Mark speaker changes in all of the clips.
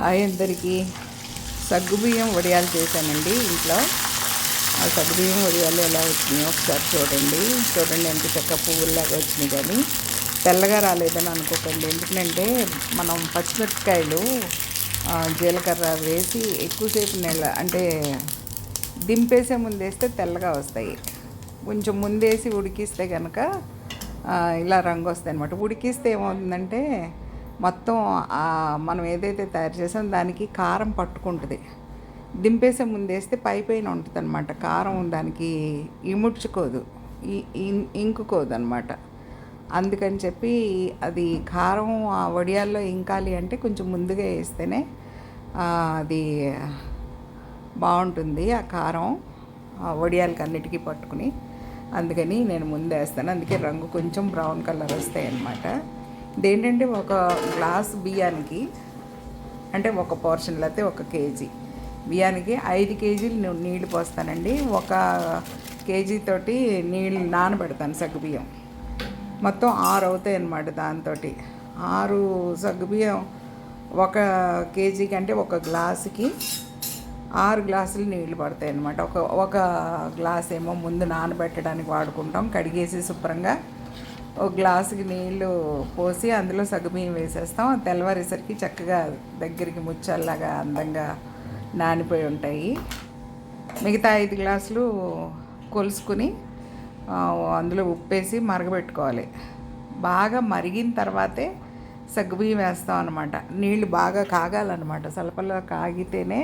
Speaker 1: Hi అందరికీ. సగ్గుబియ్యం వడియాలు చేశానండి ఇంట్లో. ఆ సగ్గుబియ్యం వడియాలు ఎలా వచ్చినాయో ఒకసారి చూడండి. చూడండి ఎంత చక్క పువ్వుల్లాగా వచ్చినాయి కానీ. తెల్లగా రాలేదని అనుకోకండి. ఎందుకంటే మనం పచ్చిమిరపకాయలు జీలకర్ర వేసి ఎక్కువసేపు నెల అంటే దింపేసే ముందేస్తే తెల్లగా వస్తాయి. కొంచెం ముందేసి ఉడికిస్తే కనుక ఇలా రంగు వస్తాయి అనమాట ఉడికిస్తే ఏమవుతుందంటే మొత్తం మనం ఏదైతే తయారు చేసామో దానికి కారం పట్టుకుంటుంది. దింపేసే ముందేస్తే పై పైన ఉంటుంది అనమాట కారం దానికి ఇముడ్చుకోదు ఇం- ఇంకుకోదు అనమాట అందుకని చెప్పి అది కారం ఆ వడియాల్లో ఇంకాలి అంటే కొంచెం ముందుగా వేస్తేనే అది బాగుంటుంది ఆ కారం ఆ వడియాలకి అన్నిటికీ పట్టుకుని. అందుకని నేను ముందు వేస్తాను. అందుకే రంగు కొంచెం బ్రౌన్ కలర్ వస్తాయి అన్నమాట ఇదేంటంటే ఒక గ్లాస్ బియ్యానికి అంటే ఒక పోర్షన్ లేకపోతే ఒక కేజీ. బియ్యానికి ఐదు కేజీలు నీళ్ళు నీళ్ళు పోస్తానండి. ఒక కేజీ తోటి నీళ్ళు నానబెడతాను సగ్గుబియ్యం. మొత్తం ఆరు అవుతాయి అన్నమాట దాంతో ఆరు సగ్గుబియ్యం ఒక కేజీకి అంటే ఒక గ్లాసుకి ఆరు గ్లాసులు నీళ్ళు పడతాయి అన్నమాట ఒక ఒక గ్లాస్ ఏమో ముందు నానబెట్టడానికి వాడుకుంటాం. కడిగేసి శుభ్రంగా ఒక గ్లాసుకి నీళ్ళు పోసి అందులో సగ్గుబియ్యం వేసేస్తాం. తెల్లవారేసరికి చక్కగా దగ్గరికి ముచ్చల్లాగా అందంగా నానిపోయి ఉంటాయి. మిగతా ఐదు గ్లాసులు కొలుసుకుని అందులో ఉప్పేసి మరగబెట్టుకోవాలి. బాగా మరిగిన తర్వాతే సగ్గుబియ్యం వేస్తాం అనమాట నీళ్ళు బాగా కాగాలన్నమాట. సలపల్లో కాగితేనే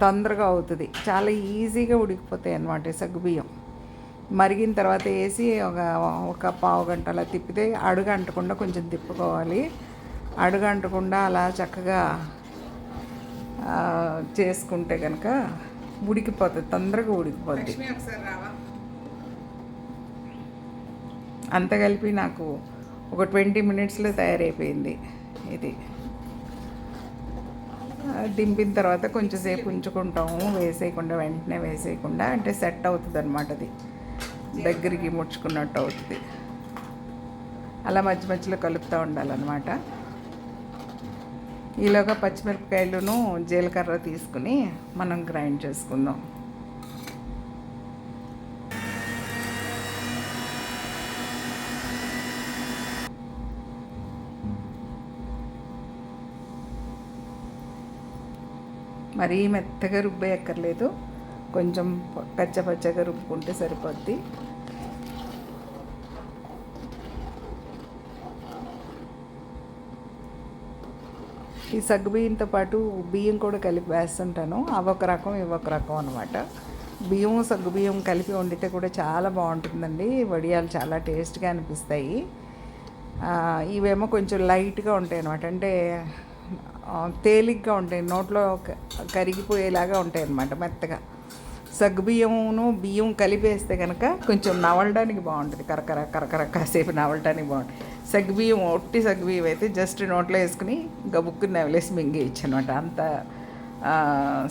Speaker 1: తొందరగా అవుతుంది. చాలా ఈజీగా ఉడికిపోతాయి అన్నమాట సగ్గుబియ్యం మరిగిన తర్వాత వేసి ఒక ఒక పావు గంట అలా తిప్పితే అడుగు అంటకుండా కొంచెం తిప్పుకోవాలి. అడుగు అంటకుండా అలా చక్కగా చేసుకుంటే కనుక ఉడికిపోతుంది తొందరగా ఉడికిపోద్ది. అంత కలిపి నాకు ఒక ట్వంటీ మినిట్స్లో తయారైపోయింది ఇది. దింపిన తర్వాత కొంచెంసేపు ఉంచుకుంటాము వేసేయకుండా వెంటనే వేసేయకుండా అంటే సెట్ అవుతుంది అనమాట అది. దగ్గరికి ముడుచుకున్నట్టు అవుతుంది అలా మధ్య మధ్యలో కలుపుతూ ఉండాలన్నమాట. ఈలోగా పచ్చిమిరపకాయలను జీలకర్ర తీసుకుని మనం గ్రైండ్ చేసుకుందాం. మరీ మెత్తగా రుబ్బేయక్కర్లేదు. కొంచెం పచ్చ పచ్చగా రుబ్బుకుంటే సరిపోద్ది. ఈ సగ్గు బియ్యంతో పాటు బియ్యం కూడా కలిపి వేస్తుంటాను. అవి ఒక రకం ఇవి ఒక రకం అనమాట బియ్యం సగ్గు బియ్యం కలిపి వండితే కూడా చాలా బాగుంటుందండి. వడియాలు చాలా టేస్ట్గా అనిపిస్తాయి. ఇవేమో కొంచెం లైట్గా ఉంటాయి అనమాట అంటే తేలిగ్గా ఉంటాయి. నోట్లో కరిగిపోయేలాగా ఉంటాయి అనమాట మెత్తగా. సగ్గుబియ్యమును బియ్యం కలిపేస్తే కనుక కొంచెం నవలడానికి బాగుంటుంది. కరకర కరకర కాసేపు నవలడానికి బాగుంటుంది. సగ్గుబియ్యం ఒట్టి సగ్గుబియ్యం అయితే జస్ట్ నోట్లో వేసుకుని గబుక్కు నవలేసి మింగేయచ్చు అనమాట అంత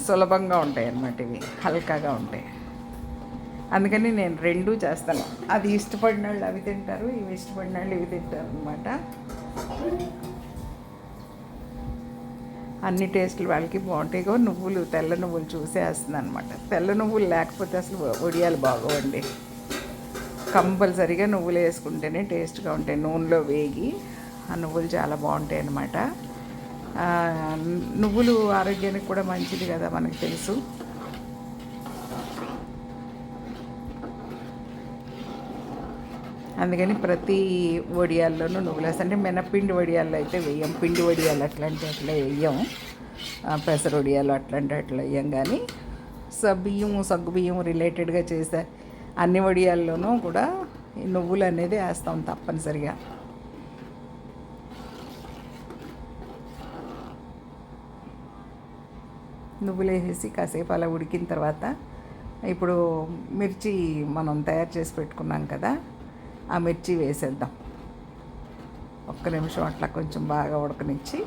Speaker 1: సులభంగా ఉంటాయి అన్నమాట ఇవి. హల్కాగా ఉంటాయి. అందుకని నేను రెండూ చేస్తాను. అది ఇష్టపడిన వాళ్ళు అవి తింటారు ఇవి ఇష్టపడిన వాళ్ళు ఇవి తింటారు అనమాట అన్ని టేస్టులు వాళ్ళకి బాగుంటాయిగో నువ్వులు తెల్ల నువ్వులు చూసేస్తుంది అనమాట తెల్ల నువ్వులు లేకపోతే అసలు వడియాలు బాగోవండి. కంపల్సరీగా నువ్వులు వేసుకుంటేనే టేస్ట్గా ఉంటాయి. నూనెలో వేగి ఆ నువ్వులు చాలా బాగుంటాయి అన్నమాట నువ్వులు ఆరోగ్యానికి కూడా మంచిది కదా మనకు తెలుసు. అందుకని ప్రతి వడియాల్లోనూ నువ్వులు వేస్తా అంటే మినపిండి వడియాల్లో అయితే వేయం. పిండి వడియాలు అట్లాంటి అట్లా వేయం. పెసర వడియాలు అట్లాంటి అట్లా వేయం కానీ బియ్యం సగ్గు బియ్యం రిలేటెడ్గా చేసే అన్ని వడియాల్లోనూ కూడా ఈ నువ్వులు అనేది వేస్తాం తప్పనిసరిగా. నువ్వులు వేసేసి కాసేపు అలా ఉడికిన తర్వాత ఇప్పుడు మిర్చి మనం తయారు చేసి పెట్టుకున్నాం కదా ఆ మిర్చి వేసేద్దాం. ఒక్క నిమిషం అట్లా కొంచెం బాగా ఉడకనిచ్చి.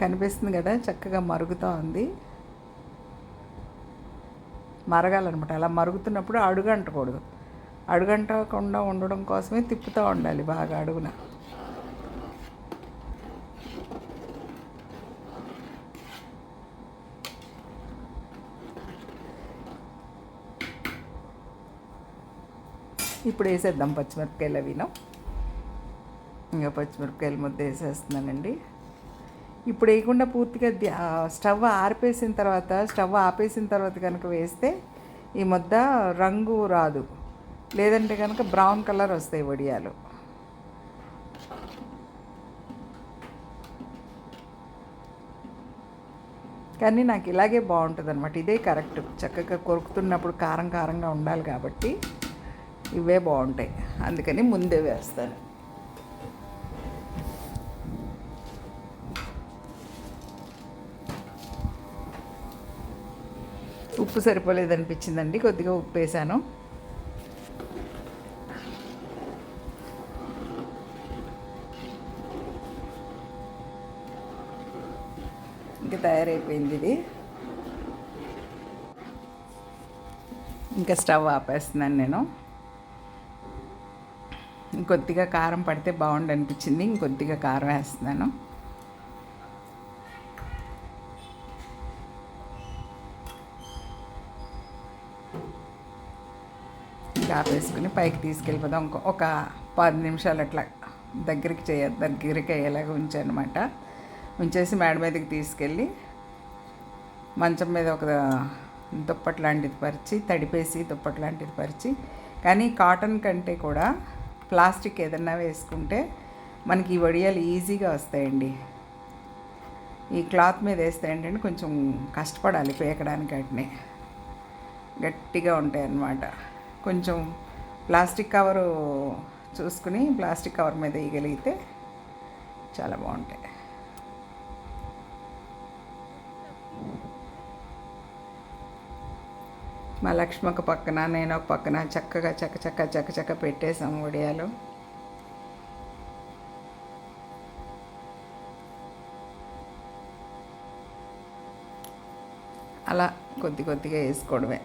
Speaker 1: కనిపిస్తుంది కదా చక్కగా మరుగుతూ ఉంది. మరగాలన్నమాట. అలా మరుగుతున్నప్పుడు అడుగంటకూడదు. అడుగంటకుండా ఉండడం కోసమే తిప్పుతూ ఉండాలి బాగా అడుగున. ఇప్పుడు వేసేద్దాం పచ్చిమిరపకాయలు అవిను ఇంకా పచ్చిమిరపకాయలు ముద్ద వేసేస్తున్నానండి. ఇప్పుడు వేయకుండా పూర్తిగా స్టవ్ ఆరిపేసిన తర్వాత స్టవ్ ఆపేసిన తర్వాత కనుక వేస్తే ఈ ముద్ద రంగు రాదు. లేదంటే కనుక బ్రౌన్ కలర్ వస్తాయి వడియాలు. కానీ నాకు ఇలాగే బాగుంటుంది అనమాట ఇదే కరెక్ట్. చక్కగా కొరుకుతున్నప్పుడు కారం కారంగా ఉండాలి కాబట్టి. ఇవే బాగుంటాయి. అందుకని ముందే వేస్తాను. ఉప్పు సరిపోలేదనిపించిందండి కొద్దిగా ఉప్పు వేసాను ఇంకా తయారైపోయింది ఇది. ఇంకా స్టవ్ ఆపేస్తున్నాను నేను. ఇంకొద్దిగా కారం పడితే బాగుండు అనిపించింది ఇంకొద్దిగా కారం వేస్తున్నాను. ఇంకా వేసుకుని పైకి తీసుకెళ్ళిపోదాం. ఇంకో ఒక పది నిమిషాలు అట్లా దగ్గరికి చేయ దగ్గరికి అయ్యేలాగా ఉంచానమాట. ఉంచేసి మేడ మీదకి తీసుకెళ్ళి మంచం మీద ఒక దుప్పటి లాంటిది పరిచి తడిపేసి దుప్పటి లాంటిది పరిచి కానీ కాటన్ కంటే కూడా ప్లాస్టిక్ ఏదన్నా వేసుకుంటే మనకి ఈ వడియాలు ఈజీగా వస్తాయండి. ఈ క్లాత్ మీద వేస్తే ఏంటంటే కొంచెం కష్టపడాలి పేకడానికి వాటిని. గట్టిగా ఉంటాయి అన్నమాట. కొంచెం ప్లాస్టిక్ కవరు చూసుకుని ప్లాస్టిక్ కవర్ మీద వేయగలిగితే చాలా బాగుంటాయి. మా లక్ష్మి ఒక పక్కన నేను ఒక పక్కన చక్కగా చక్క చక్క చక్క చక్క పెట్టేసాం వడియాలు అలా కొద్ది కొద్దిగా వేసుకోవడమే.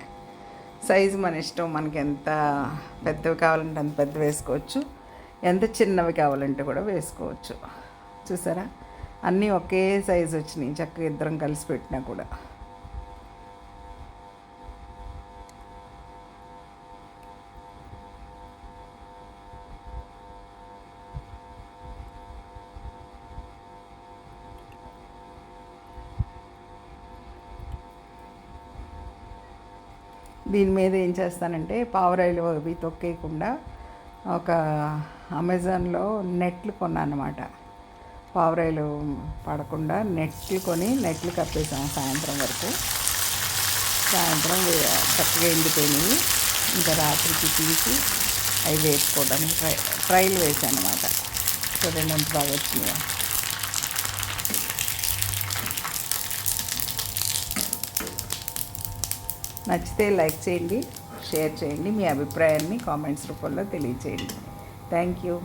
Speaker 1: సైజు మన ఇష్టం మనకి ఎంత పెద్దవి కావాలంటే అంత పెద్దవి వేసుకోవచ్చు. ఎంత చిన్నవి కావాలంటే కూడా వేసుకోవచ్చు. చూసారా? అన్నీ ఒకే సైజు వచ్చినాయి చక్కగా ఇద్దరం కలిసి పెట్టినా కూడా. దీని మీద ఏం చేస్తానంటే పావురాయిలు అవి తొక్కేయకుండా ఒక అమెజాన్లో నెట్లు కొన్నాను పావురాయిలు పడకుండా నెట్లు కొని నెట్లు కప్పేసాం సాయంత్రం వరకు. సాయంత్రం చక్కగా ఎండిపోయినవి. ఇంకా రాత్రికి తీసి అవి వేసుకోవడానికి ట్రై ట్రైలు వేసాను అనమాట చూడండి ఎంత బాగా వచ్చినాయో. నచ్చితే లైక్ చేయండి షేర్ చేయండి మీ అభిప్రాయాన్ని కామెంట్స్ రూపంలో తెలియచేయండి. Thank you.